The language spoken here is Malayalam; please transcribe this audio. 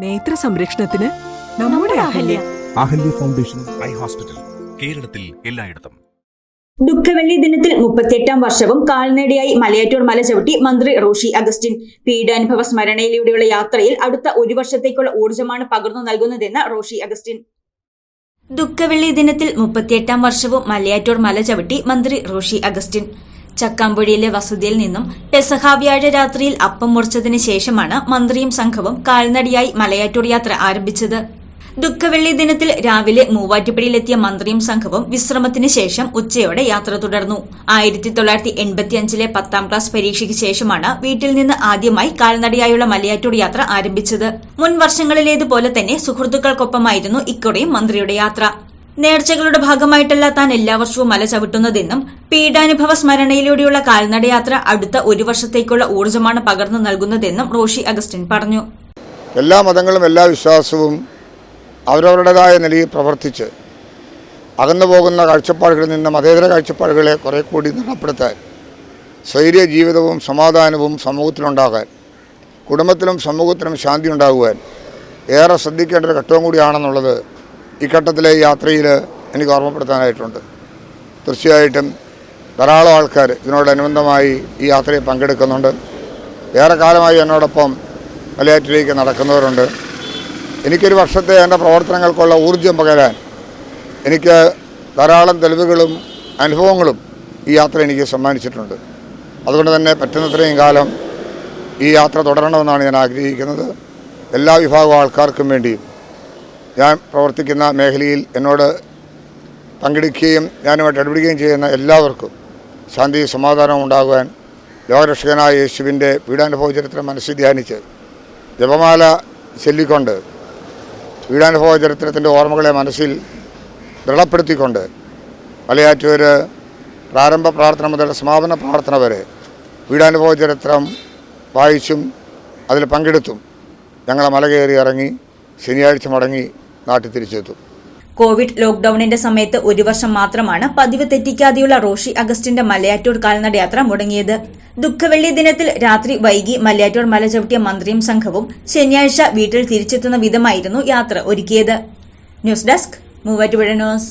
നേത്ര സംരക്ഷണത്തിന് നമ്മുടെ Ahalya. Ahalya. Foundation eye hospital കേരളത്തിൽ എല്ലായിടത്തും. ദുഃഖവെള്ളി ദിനത്തിൽ മുപ്പത്തിയെട്ടാം വർഷവും കാൽനടയായി മലയാറ്റൂർ മല ചവിട്ടി മന്ത്രി റോഷി അഗസ്റ്റിൻ. പീഡാനുഭവ സ്മരണയിലൂടെയുള്ള യാത്രയിൽ അടുത്ത ഒരു വർഷത്തേക്കുള്ള ഊർജമാണ് പകർന്നു നൽകുന്നതെന്ന് റോഷി അഗസ്റ്റിൻ. ദുഃഖവെള്ളി ദിനത്തിൽ മുപ്പത്തിയെട്ടാം വർഷവും മലയാറ്റൂർ മല ചവിട്ടി മന്ത്രി റോഷി അഗസ്റ്റിൻ. ചക്കാമ്പുഴയിലെ വസതിയിൽ നിന്നും പെസഹ വ്യാഴ രാത്രിയിൽ അപ്പം മുറിച്ചതിന് ശേഷമാണ് മന്ത്രിയും സംഘവും കാൽനടയായി മലയാറ്റൂർ യാത്ര ആരംഭിച്ചത്. ദുഃഖവെള്ളി ദിനത്തിൽ രാവിലെ മൂവാറ്റുപുഴയിലെത്തിയ മന്ത്രിയും സംഘവും വിശ്രമത്തിന് ശേഷം ഉച്ചയോടെ യാത്ര തുടർന്നു. ആയിരത്തി തൊള്ളായിരത്തി എൺപത്തിയഞ്ചിലെ പത്താം ക്ലാസ് പരീക്ഷയ്ക്ക് ശേഷമാണ് വീട്ടിൽ നിന്ന് ആദ്യമായി കാൽനടയായുള്ള മലയാറ്റൂർ യാത്ര ആരംഭിച്ചത്. മുൻ വർഷങ്ങളിലേതുപോലെ തന്നെ സുഹൃത്തുക്കൾക്കൊപ്പമായിരുന്നു ഇക്കുറയും മന്ത്രിയുടെ യാത്ര. നേർച്ചകളുടെ ഭാഗമായിട്ടല്ല താൻ എല്ലാ വർഷവും മല ചവിട്ടുന്നതെന്നും പീഡാനുഭവ സ്മരണയിലൂടെയുള്ള കാൽനടയാത്ര അടുത്ത ഒരു വർഷത്തേക്കുള്ള ഊർജമാണ് പകർന്നു നൽകുന്നതെന്നും റോഷി അഗസ്റ്റിൻ പറഞ്ഞു. എല്ലാ മതങ്ങളും എല്ലാ വിശ്വാസവും അവരവരുടേതായ നിലയിൽ പ്രവർത്തിച്ച് അകന്നു പോകുന്ന കാഴ്ചപ്പാടുകളിൽ നിന്ന് മതേതര കാഴ്ചപ്പാടുകളെ കുറെ കൂടി ദൃഢപ്പെടുത്താൻ സ്വൈര്യ ജീവിതവും സമാധാനവും സമൂഹത്തിലുണ്ടാകാൻ കുടുംബത്തിലും സമൂഹത്തിലും ശാന്തി ഉണ്ടാകുവാൻ ഏറെ ശ്രദ്ധിക്കേണ്ട ഒരു ഘട്ടവും കൂടിയാണെന്നുള്ളത് ഈ ഘട്ടത്തിലെ യാത്രയിൽ എനിക്ക് ഓർമ്മപ്പെടുത്താനായിട്ടുണ്ട്. തീർച്ചയായിട്ടും ധാരാളം ആൾക്കാർ ഇതിനോടനുബന്ധമായി ഈ യാത്രയിൽ പങ്കെടുക്കുന്നുണ്ട്. ഏറെ കാലമായി എന്നോടൊപ്പം മലയാറ്റിലേക്ക് നടക്കുന്നവരുണ്ട്. എനിക്കൊരു വർഷത്തെ എന്റെ പ്രവർത്തനങ്ങൾക്കുള്ള ഊർജം പകരാൻ എനിക്ക് ധാരാളം തെളിവുകളും അനുഭവങ്ങളും ഈ യാത്ര എനിക്ക് സമ്മാനിച്ചിട്ടുണ്ട്. അതുകൊണ്ട് തന്നെ പറ്റുന്നത്രയും കാലം ഈ യാത്ര തുടരണമെന്നാണ് ഞാൻ ആഗ്രഹിക്കുന്നത്. എല്ലാ വിഭാഗം ആൾക്കാർക്കും വേണ്ടിയും ഞാൻ പ്രവർത്തിക്കുന്ന മേഖലയിൽ എന്നോട് പങ്കെടുക്കുകയും ഞാനുമായിട്ട് ഇടപെടുകയും ചെയ്യുന്ന എല്ലാവർക്കും ശാന്തി സമാധാനം ഉണ്ടാകുവാൻ ലോകരക്ഷകനായ യേശുവിന്റെ പീഡാനുഭവ ചരിത്രം മനസ്സിൽ ധ്യാനിച്ച് ജപമാല ചൊല്ലിക്കൊണ്ട് പീഡാനുഭവ ചരിത്രത്തിന്റെ ഓർമ്മകളെ മനസ്സിൽ ദൃഢപ്പെടുത്തിക്കൊണ്ട് മലയാറ്റൂർ പ്രാരംഭ പ്രാർത്ഥന മുതൽ സമാപന പ്രാർത്ഥന വരെ പീഡാനുഭവ ചരിത്രം വായിച്ചും അതിൽ പങ്കെടുത്തും ഞങ്ങളെ മല കയറി ഇറങ്ങി ശനിയാഴ്ച മടങ്ങി നാട്ടിൽ തിരിച്ചെത്തും. കോവിഡ് ലോക്ഡൌണിന്റെ സമയത്ത് ഒരു വർഷം മാത്രമാണ് പതിവ് തെറ്റിക്കാതെയുള്ള റോഷി അഗസ്റ്റിന്റെ മലയാറ്റൂർ കാൽനടയാത്ര മുടങ്ങിയത്. ദുഃഖവെള്ളി ദിനത്തിൽ രാത്രി വൈകി മലയാറ്റൂർ മല ചവിട്ടിയ മന്ത്രിയും സംഘവും ശനിയാഴ്ച വീട്ടിൽ തിരിച്ചെത്തുന്ന വിധമായിരുന്നു യാത്ര ഒരുക്കിയത്. News desk Muvattupuzha news.